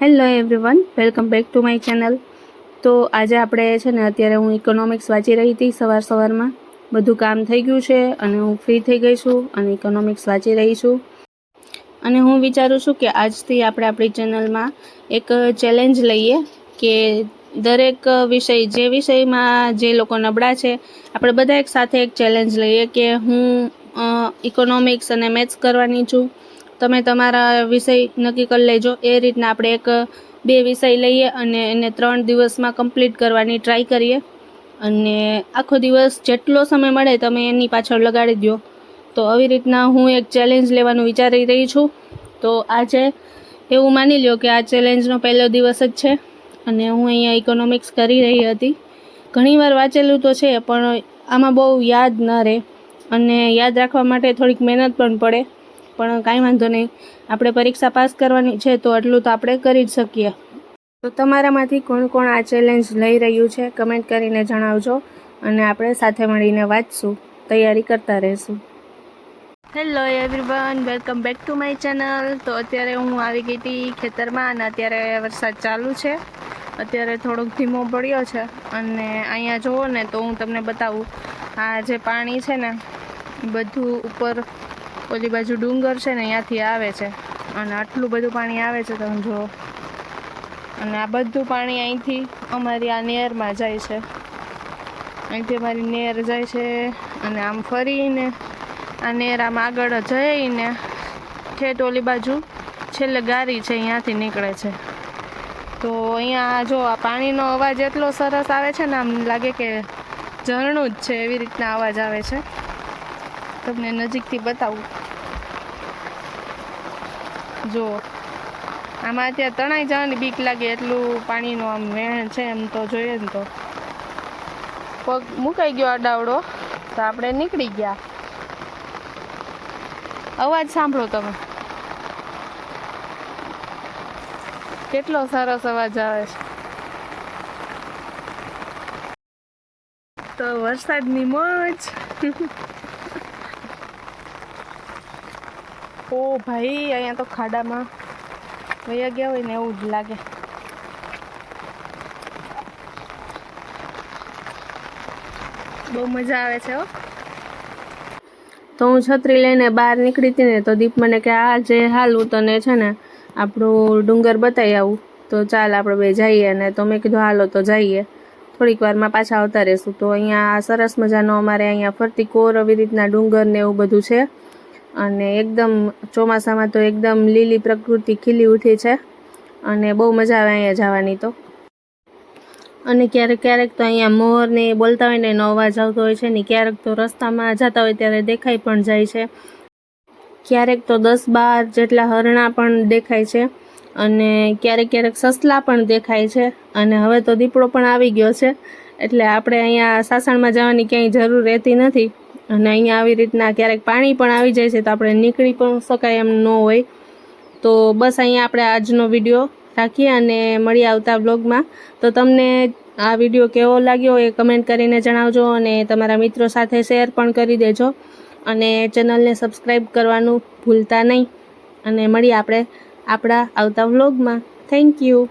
Hello everyone welcome back to my channel તો આજે આપણે છે ને, અત્યારે હું ઇકોનોમિક્સ વાંચી રહી હતી સવાર સવારમાં. બધું કામ થઈ ગયું છે અને હું ફ્રી થઈ ગઈ છું અને ઇકોનોમિક્સ વાંચી રહી છું. અને હું વિચારું છું કે આજથી આપણે આપણી ચેનલમાં એક ચેલેન્જ લઈએ કે દરેક વિષય, જે વિષયમાં જે લોકો નબળા છે, આપણે બધા એક સાથે એક ચેલેન્જ લઈએ કે હું ઇકોનોમિક્સ અને મેથ્સ કરવાની છું. તમે તમારા વિષય નક્કી કરી લેજો. એ રીતના આપણે એક, બે વિષય લઈએ અને એને ત્રણ દિવસમાં કમ્પ્લીટ કરવાની ટ્રાય કરીએ. અને આખો દિવસ જેટલો સમય મળે તમે એની પાછળ લગાડી દો તો આવી રીતના હું એક ચેલેન્જ લેવાનું વિચારી રહી છું. તો આજે એવું માની લ્યો કે આ ચેલેન્જનો પહેલો દિવસ જ છે અને હું અહીંયા ઇકોનોમિક્સ કરી રહી હતી. ઘણીવાર વાંચેલું તો છે, પણ આમાં બહુ યાદ ન રહે. અને યાદ રાખવા માટે થોડીક મહેનત પણ પડે. પણ કાંઈ વાંધો નહીં. આપણે પરીક્ષા પાસ કરવાની છે તો એટલું તો આપણે કરી જ શકીએ. તો તમારામાંથી કોણ કોણ આ ચેલેન્જ લઈ રહ્યું છે કમેન્ટ કરીને જણાવજો અને આપણે સાથે મળીને વાંચશું, તૈયારી કરતા રહીશું. Hello everyone welcome back to my channel તો અત્યારે હું આવી ગઈ હતી ખેતરમાં અને અત્યારે વરસાદ ચાલુ છે. અત્યારે થોડોક ધીમો પડ્યો છે અને અહીંયા જુઓ ને તો હું તમને બતાવું. આ જે પાણી છે ને, બધું ઉપર ઓલી બાજુ ડુંગર છે ને, અહીંયાથી આવે છે. અને આટલું બધું પાણી આવે છે, તમે જુઓ. અને આ બધું પાણી અહીંથી અમારી આ નેરમાં જાય છે. અહીંથી અમારી નેર જાય છે અને આમ ફરીને આ નેર આમ આગળ જઈને ઠેઠ ઓલી બાજુ છેલ્લે ગારી છે, અહીંયાથી નીકળે છે. તો અહીંયા જો આ પાણીનો અવાજ એટલો સરસ આવે છે ને, આમ લાગે કે ઝરણું જ છે એવી રીતના અવાજ આવે છે. તમને નજીકથી બતાવું. જો, આમાં અત્યારે તણાઈ જવાની બીક લાગે, એટલું પાણીનું આમ વહેણ છે એમ તો જોઈએ ને તો. પગ મુકાઈ ગયો અડાવડો, તો આપણે નીકળી ગયા. અવાજ સાંભળો તમે. કેટલો સરસ અવાજ આવે છે. તો વરસાદની મોજ. ઓ ભાઈ, અહીંયા તો ખાડામાં વયા ગયા હોય ને એવું જ લાગે. બહુ મજા આવે છે હો. તો હું છત્રી લઈને બહાર નીકળી હતી ને, તો દીપ મને કે, આ જે હાલ હું તને છે ને, આપણું ડુંગર બતાવી આવું. તો ચાલ આપણે બે જઈએ. અને તો મેં કીધું, હાલો, તો જઈએ. થોડીક વારમાં પાછા આવતા રહેશું. તો અહીંયા સરસ મજાનો અમારે અહીંયા ફરતી કોર આવી રીતના ડુંગર ને એવું બધું છે. અને એકદમ ચોમાસામાં તો એકદમ લીલી પ્રકૃતિ ખીલી ઉઠી છે અને બહુ મજા આવે અહીંયા જવાની તો. અને ક્યારેક ક્યારેક તો અહીંયા મોરને બોલતા હોય ને એનો અવાજ આવતો હોય છે ને ક્યારેક તો રસ્તામાં જતા હોય ત્યારે દેખાઈ પણ જાય છે. ક્યારેક તો દસ બાર જેટલા હરણા પણ દેખાય છે અને ક્યારેક ક્યારેક સસલા પણ દેખાય છે અને હવે તો દીપડો પણ આવી ગયો છે એટલે આપણે અહીંયા સાસણમાં જવાની ક્યાંય જરૂર રહેતી નથી. અને અહીંયા આવી રીતના ક્યારેક પાણી પણ આવી જાય છે તો આપણે નીકળી પણ શકાય એમ ન હોય. તો બસ અહીંયા આપણે આજનો વીડિયો રાખીએ અને મળી આવતા બ્લોગમાં તો તમને આ વીડિયો કેવો લાગ્યો એ કમેન્ટ કરીને જણાવજો અને તમારા મિત્રો સાથે શેર પણ કરી દેજો. અને ચેનલને સબસ્ક્રાઈબ કરવાનું ભૂલતા નહીં. અને મળીએ આપણે આપણા આવતા વ્લોગમાં થેન્ક યુ